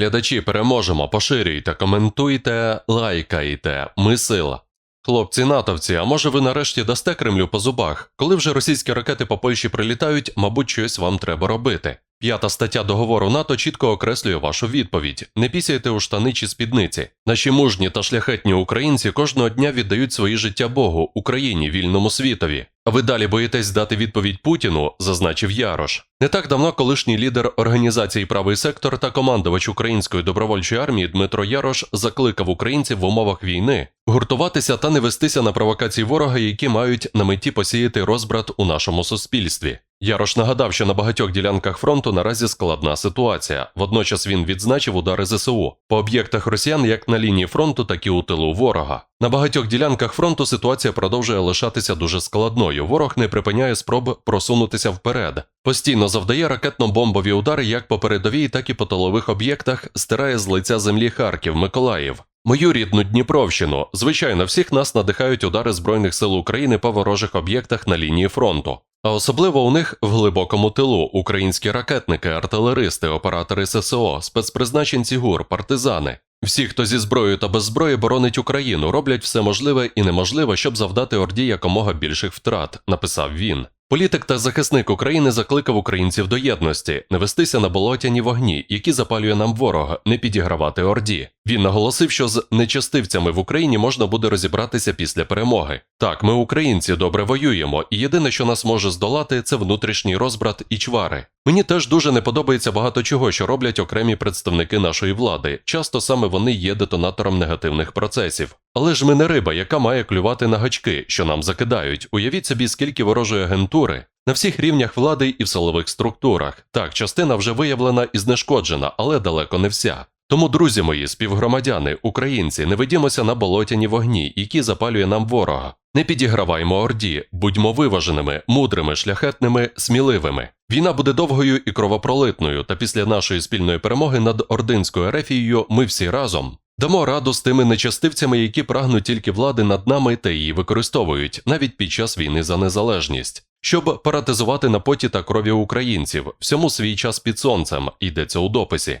Глядачі переможемо, поширюйте, коментуйте, лайкайте. Ми сила. Хлопці натовці, а може ви нарешті дасте Кремлю по зубах? Коли вже російські ракети по Польщі прилітають, мабуть, щось вам треба робити. П'ята стаття договору НАТО чітко окреслює вашу відповідь: не пісяйте у штани чи спідниці. Наші мужні та шляхетні українці кожного дня віддають свої життя Богу, Україні, вільному світові. Ви далі боїтесь дати відповідь Путіну, зазначив Ярош. Не так давно колишній лідер організації Правий сектор та командувач української добровольчої армії Дмитро Ярош закликав українців в умовах війни гуртуватися та не вестися на провокації ворога, які мають на меті посіяти розбрат у нашому суспільстві. Ярош нагадав, що на багатьох ділянках фронту наразі складна ситуація. Водночас він відзначив удари ЗСУ по об'єктах росіян як на лінії фронту, так і у тилу ворога. На багатьох ділянках фронту ситуація продовжує лишатися дуже складною. Ворог не припиняє спроб просунутися вперед. Постійно завдає ракетно-бомбові удари як по передовій, так і по тилових об'єктах, стирає з лиця землі Харків, Миколаїв. Мою рідну Дніпровщину. Звичайно, всіх нас надихають удари Збройних сил України по ворожих об'єктах на лінії фронту. А особливо у них в глибокому тилу українські ракетники, артилеристи, оператори ССО, спецпризначенці ГУР, партизани. Всі, хто зі зброєю та без зброї боронить Україну, роблять все можливе і неможливе, щоб завдати Орді якомога більших втрат, написав він. Політик та захисник України закликав українців до єдності, не вестися на болотяні вогні, які запалює нам ворог, не підігравати Орді. Він наголосив, що з нечастивцями в Україні можна буде розібратися після перемоги. Так, ми, українці, добре воюємо, і єдине, що нас може здолати, це внутрішній розбрат і чвари. Мені теж дуже не подобається багато чого, що роблять окремі представники нашої влади. Часто саме вони є детонатором негативних процесів. Але ж ми не риба, яка має клювати на гачки, що нам закидають. Уявіть собі, скільки ворожої агентури на всіх рівнях влади і в силових структурах. Так, частина вже виявлена і знешкоджена, але далеко не вся. Тому, друзі мої, співгромадяни, українці, не ведімося на болотяні вогні, які запалює нам ворога. Не підіграваймо орді, будьмо виваженими, мудрими, шляхетними, сміливими. Війна буде довгою і кровопролитною, та після нашої спільної перемоги над ординською ерефією ми всі разом дамо раду з тими нечастивцями, які прагнуть тільки влади над нами та її використовують навіть під час війни за незалежність. Щоб паратизувати на поті та крові українців, всьому свій час під сонцем йдеться у дописі.